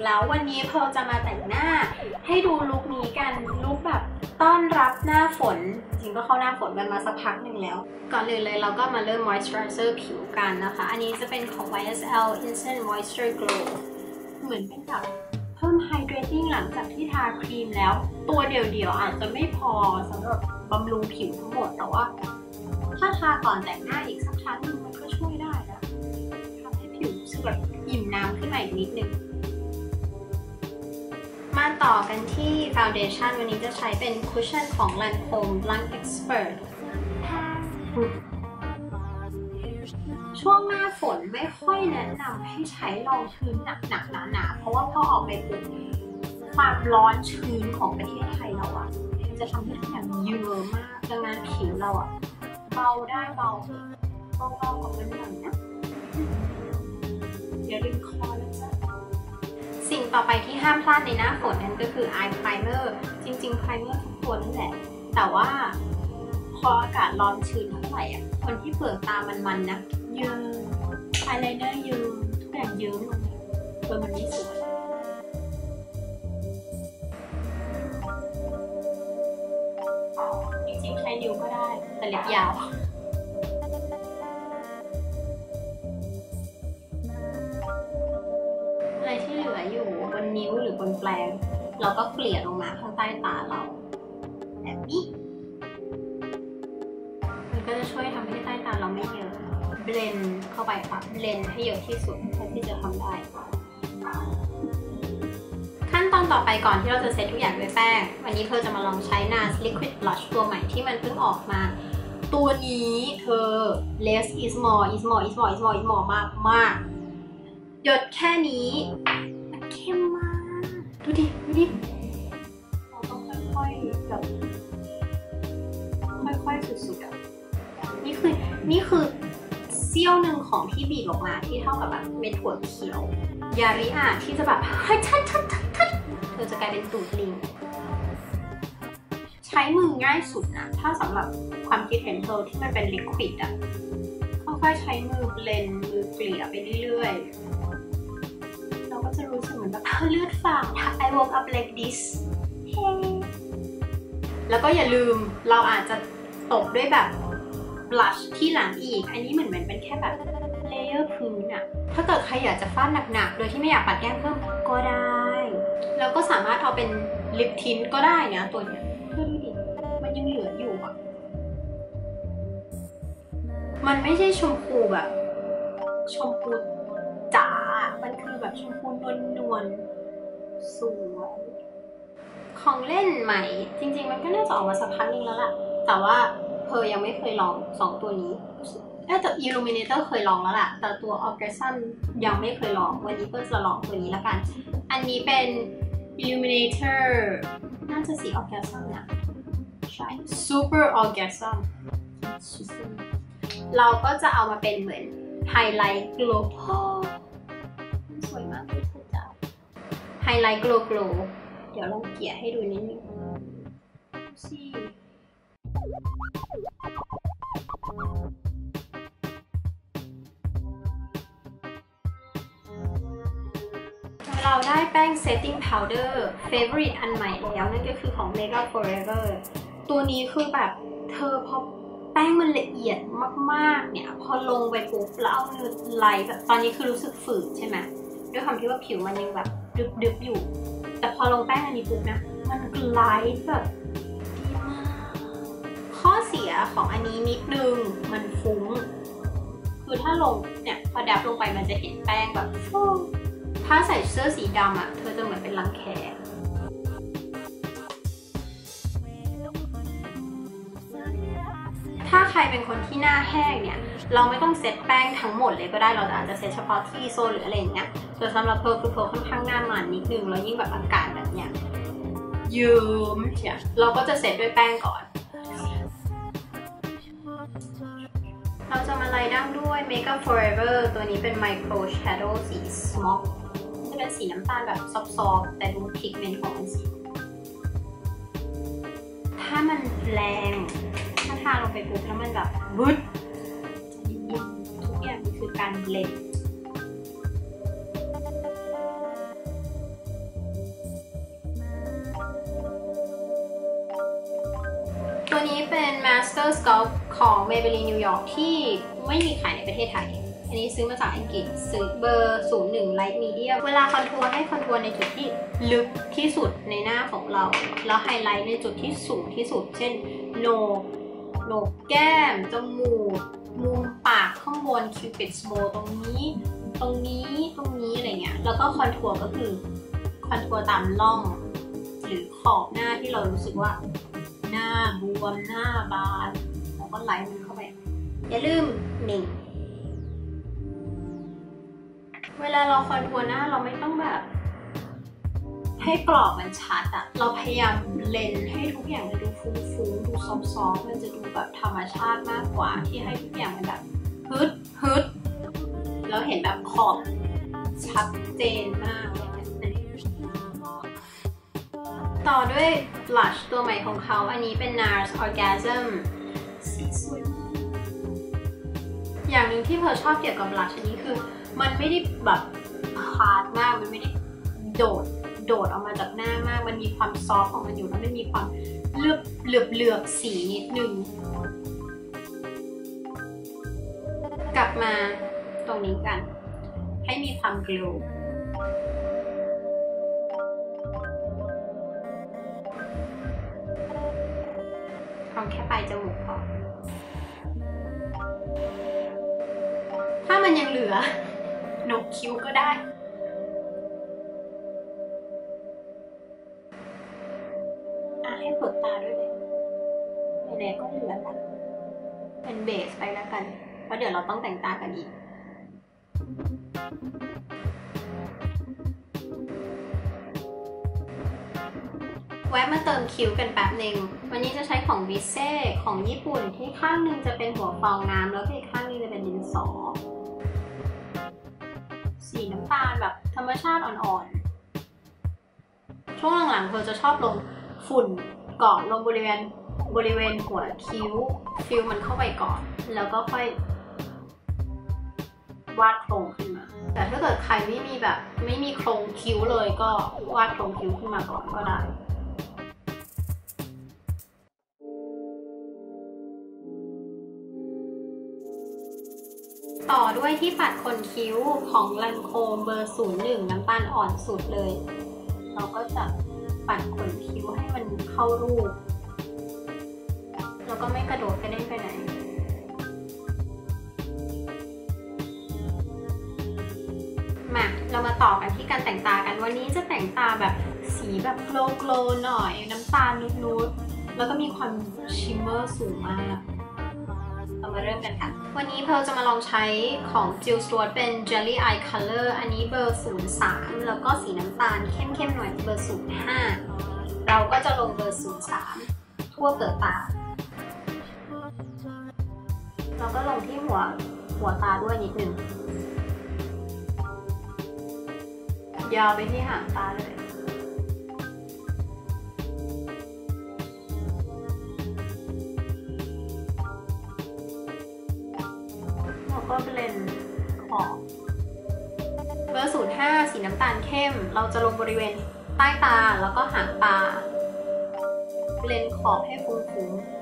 กแล้ววันนี้เพร์ลจะมาแต่งหน้า ให้ดูลุคนี้กันลุคแบบต้อนรับหน้าฝน จริงก็เข้าหน้าฝนกันมาสักพักหนึ่งแล้ว ก่อนอื่นเลยเราก็มาเริ่ม moisturizer ผิวกันนะคะ อันนี้จะเป็นของ YSL Instant Moisture Glow เหมือนเป็นแบบเพิ่ม hydrating หลังจากที่ทาครีมแล้ว ตัวเดียวๆอาจจะไม่พอสำหรับบำรุงผิวทั้งหมดแต่ว่า ถ้าทาก่อนแต่งหน้าอีกสักครั้งหนึงมันก็ช่วยได้นะทำให้ผิวรู้สึกแบบอิ่มน้ำขึ้นมาอีกนิดนึง ต่อกันที่ Foundation วันนี้จะใช้เป็นคุชชั่นของ Lancome Blanc Expert ช่วงหน้าฝนไม่ค่อยแนะนำให้ใช้รองพื้นหนักๆหนาๆเพราะว่าพอออกไปปุ๊บความร้อนชื้นของประเทศไทยเราอะจะทำให้ทุกอย่างเยอะมากดังนั้นผิวเราอะเบาได้เบาเบาๆกับมันหน่อยนะอย่าลืมคอนะจ๊ะ ต่อไปที่ห้ามพลาดในหน้าฝนนั่นก็คือ eye primer จริงๆ primer ทุกคนนั่นแหละ แต่ว่าพออากาศร้อนชื้นเท่าไหร่อะ คนที่เปลือกตามันๆนะเยิ้ม eyeliner เยิ้มทุกอย่างเยิ้มลงเลยเออมันไม่สวยจริงๆใช้นิ้วก็ได้แต่เล็บยาว บนแปลงเราก็เกลี่ยลงมาข้างใต้ตาเรา แบบนี้ มันก็จะช่วยทำให้ใต้ตาเราไม่เยอะเบลนเข้าไปค่ะเบลนให้เยอะที่สุดเท่าที่จะทำได้ ขั้นตอนต่อไปก่อนที่เราจะเซตทุกอย่างด้วยแป้ง วันนี้เธอจะมาลองใช้ NARS Liquid Blush ตัวใหม่ที่มันเพิ่งออกมาตัวนี้เธอ less is more is more is more is more is more มากมากหยดแค่นี้ มันเข้มมาก ดูดิ ดูดิ เราต้องค่อยๆแบบค่อยๆสุดๆอะ นี่คือ นี่คือเสี้ยวหนึ่งของที่บีบออกมาที่เท่ากับแบบเม็ดถั่วเขียวยาริอาที่จะแบบเฮ้ยทัดทัดทัดทัดเธอจะกลายเป็นตูดลิง ใช้มือง่ายสุดนะ ถ้าสำหรับความคิดเห็นเธอที่มันเป็นลิควิดอะ ค่อยๆใช้มือเบลนด์มือเกลี่ยไปเรื่อยๆเรู้สึกเหมือนแบบเออเลือดฝาด I woke up like this เฮ้แล้วก็อย่าลืมเราอาจจะตบด้วยแบบบลัชที่หลังอีก อันนี้เหมือนเหมือนเป็นแค่แบบเลเยอร์พื้นอะถ้าเกิดใครอยากจะฟาดหนักๆ โดยที่ไม่อยากปัดแก้มเพิ่มก็ได้ แล้วก็สามารถเอาเป็นลิปทินก็ได้นะตัวเนี้ยเพื่อดูดิมันยังเหลืออยู่อะมันไม่ใช่ชมพูแบบ ชมพู แบบชมพูนวลนวลๆสวย ของเล่นใหม่ จริง ๆ มันก็น่าจะออกมาสักพักนึงแล้วล่ะ แต่ว่าเพอยังไม่เคยลองสองตัวนี้น่าจะ Illuminator เคยลองแล้วล่ะ แต่ตัว Orgasm ยังไม่เคยลอง วันนี้ก็จะลองตัวนี้แล้วกัน อันนี้เป็น Illuminator น่าจะสี Orgasm นะใช่ Super Orgasm เราก็จะเอามาเป็นเหมือนไฮไลท์ glow สวยมากเลยเธอจ้าไฮไลท์ glow glow เดี๋ยวลองเกลี่ยให้ดูนิดนึงสิเราได้แป้ง setting powder favorite อันใหม่แล้ว นั่นก็คือของ Makeup Forever ตัวนี้คือแบบเธอพอแป้งมันละเอียดมาก ๆ เนี่ย พอลงไปปุ๊บแล้วเอามือไล่แบบตอนนี้คือรู้สึกฝืดใช่ไหม ด้วยความที่ว่าผิวมันยังแบบดึบๆอยู่ แต่พอลงแป้งอันนี้ปุ๊บนะ มันกลายแบบดีมากข้อเสียของอันนี้นิดนึงมันฟุ้ง คือถ้าลงเนี่ยพอดับลงไปมันจะเห็นแป้งแบบฟูถ้าใส่เสื้อสีดำอะ เธอจะเหมือนเป็นรังแคถ้าใครเป็นคนที่หน้าแห้งเนี่ย เราไม่ต้องเซตแป้งทั้งหมดเลยก็ได้เราอาจจะเซตเฉพาะที่โซนหรืออะไรอย่างเงี้ยส่วนสำหรับเพร์ลคือเพร์ลค่อนข้างหน้ามันนิดนึงแล้วยิ่งแบบอากาศแบบเนี้ยเยิ้มเนี่ยเราก็จะเซตด้วยแป้งก่อน เราจะมาไล่ดั้งด้วย Makeup Forever ตัวนี้เป็น Micro Shadow สี Smoke จะเป็นสีน้ำตาลแบบซอฟๆแต่ดูพิกเมนต์ของมันสีถ้ามันแรง ถ้าทาลงไปปุ๊บแล้วมันแบบวึดจะเย็นๆทุ กันเล็บตัวนี้เป็น Master Sculpt ของ Maybelline New York ที่ไม่มีขายในประเทศไทย อันนี้ซื้อมาจากอังกฤษซื้อเบอร์ 01 Light Medium เวลาคอนทัวร์ให้คอนทัวร์ในจุดที่ลึกที่สุดในหน้าของเรา แล้วไฮไลท์ในจุดที่สูงที่สุด เช่นโหนกโหนกแก้ม จมูก มุมปากข้างบน Cupid's bow ตรงนี้ ตรงนี้ตรงนี้อะไรเงี้ยแล้วก็คอนทัวร์ก็คือคอนทัวร์ตามร่อง หรือขอบหน้าที่เรารู้สึกว่า หน้าบวมหน้าบานแล้วก็ไลท์มันเข้าไป อย่าลืมหนึ่งเวลาเราคอนทัวร์หน้าเราไม่ต้องแบบ ให้กรอบมันชัดอะเราพยายามเลนให้ทุกอย่างมันดูฟุ้งๆดูซอฟๆมันจะดูแบบธรรมชาติมากกว่าที่ให้ทุกอย่างมันแบบฮึดฮึดแล้วเห็นแบบขอบชัดเจนมาก ต่อด้วย blush ตัวใหม่ของเขา อันนี้เป็น NARS Orgasm สีสวยอย่างหนึ่งที่เพอชอบเกี่ยวกับ blush อันนี้คือ มันไม่ได้แบบฮาดมาก มันไม่ได้โดด โดดออกมาจากหน้ามาก มันมีความซอฟต์ของมันอยู่แล้วมันมีความเลือบเหลือบเหลือบสีนิดนึง กลับมาตรงนี้กัน ให้มีความกลูเอาแค่ปลายจมูกพอ ถ้ามันยังเหลือหนกคิ้วก็ได้ ราะเดี๋ยวเราต้องแต่งตากันอีก แวะมาเติมคิ้วกันแป๊บหนึ่ง วันนี้จะใช้ของวิเซ่ของญี่ปุ่นที่ข้างหนึ่งจะเป็นหัวฟองน้ำแล้วก็อีกข้างนึงจะเป็นดินสอ สีน้ำตาลแบบธรรมชาติอ่อนๆ ช่วงหลังๆเธอจะชอบลงฝุ่นก่อนลงบริเวณบริเวณหัวคิ้ว ฟิลมันเข้าไปก่อน แล้วก็ค่อย วาดโครงขึ้นมา แต่ถ้าเกิดใครไม่มีแบบ ไม่มีโครงคิ้วเลยก็วาดโครงคิ้วขึ้นมาก่อนก็ได้ต่อด้วยที่ปัดขนคิ้วของลันโคมเบอร์ 01 น้ำตาลอ่อนสุดเลย เราก็จะปัดขนคิ้วให้มันเข้ารูป แล้วก็ไม่กระโดดกระเด้งไปไหน เรามาต่อกันที่การแต่งตากันวันนี้จะแต่งตาแบบสีแบบโกลโกลหน่อย น้ำตาลนุดๆแล้วก็มีความชิมเมอร์สูงมากเรามาเริ่มกันค่ะ วันนี้เพลจะมาลองใช้ของ Jill Stewart เป็น Jelly Eye Color อันนี้เบอร์ 03 แล้วก็สีน้ำตาลเข้มๆหน่อยเบอร์ 05 เราก็จะลงเบอร์ 03 ทั่วเปลือกตา เราก็ลงที่หัวหัวตาด้วยนิดนึง ยาวไปที่หางตาเลย แล้วก็เบลนขอบเบอร์05สีน้ำตาลเข้ม เราจะลงบริเวณใต้ตาแล้วก็หางตา เบลนขอบให้ฟุ้งๆ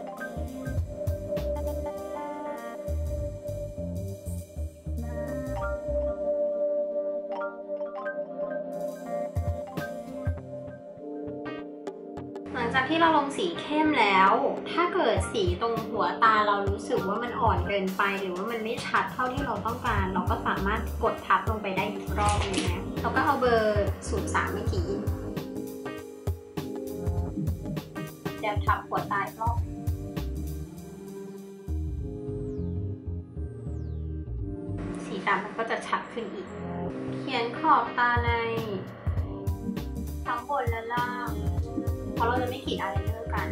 ที่เราลงสีเข้มแล้ว ถ้าเกิดสีตรงหัวตาเรารู้สึกว่ามันอ่อนเกินไป หรือว่ามันไม่ชัดเท่าที่เราต้องการ เราก็สามารถกดทับลงไปได้อีกรอบนึงนะเราก็เอาเบอร์03เมื่อกี้เดี๋ยวทับหัวตาอีกรอบสีดำมันก็จะชัดขึ้นอีก เขียนขอบตาในทั้งบนและล่าง เพราะเราจะไม่ขีดอะไรเยอะกัน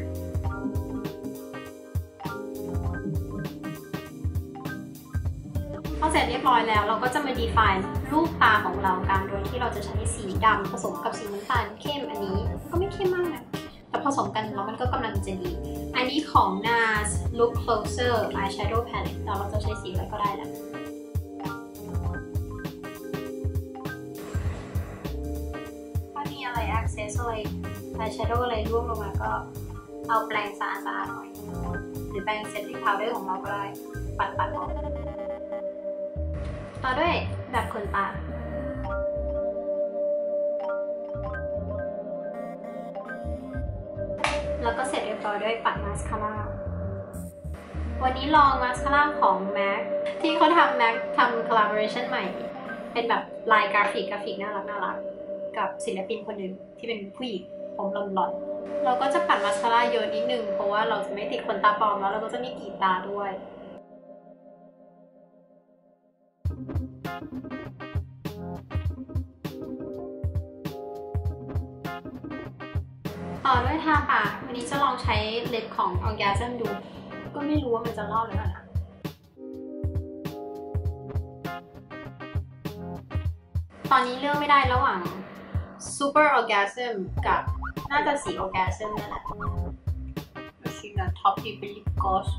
พอเสร็จเรียบร้อยแล้วเราก็จะมา define รูปตาของเรากัน โดยที่เราจะใช้สีดำผสมกับสีน้ำตาลเข้มอันนี้ ก็ไม่เข้มมากนะแต่ผสมกันแล้วมันก็กำลังจะดี อันนี้ของ NARS Look Closer Eyeshadow Palette เราเราจะใช้สีอะไรก็ได้แหละ ถ้ามีอะไร access อะไร eyeshadow อะไรร่วงลงมาก็เอาแปรงสะอาดๆหน่อย หรือแปรงเซตติ้งพาวเดอร์ของเราก็ได้ ปัดๆออกต่อด้วยดัดขนตาแล้วก็เสร็จเรียบร้อยด้วยปัดมาสคาร่า วันนี้ลองมาสคาร่าของ MAC ที่เขาทำ MAC ทำ collaboration ใหม่ เป็นแบบลายกราฟิกกราฟิกน่ารักน่ารัก กับศิลปินคนหนึ่งที่เป็นผู้หญิงผมหลอนๆเราก็จะปัดมาสคาร่าเยอะนิดนึง เพราะว่าเราจะไม่ติดขนตาปลอมแล้วเราก็จะไม่กรีดตาด้วยต่อด้วยทาปากวันนี้จะลองใช้เล็บของ Orgasm ดู ก็ไม่รู้ว่ามันจะรอดหรือเปล่านะตอนนี้เลือกไม่ได้ระหว่าง Super Orgasm กับน่าจะสี Orgasm นั่นแหละก็คือนะ Top Deep Lip Gloss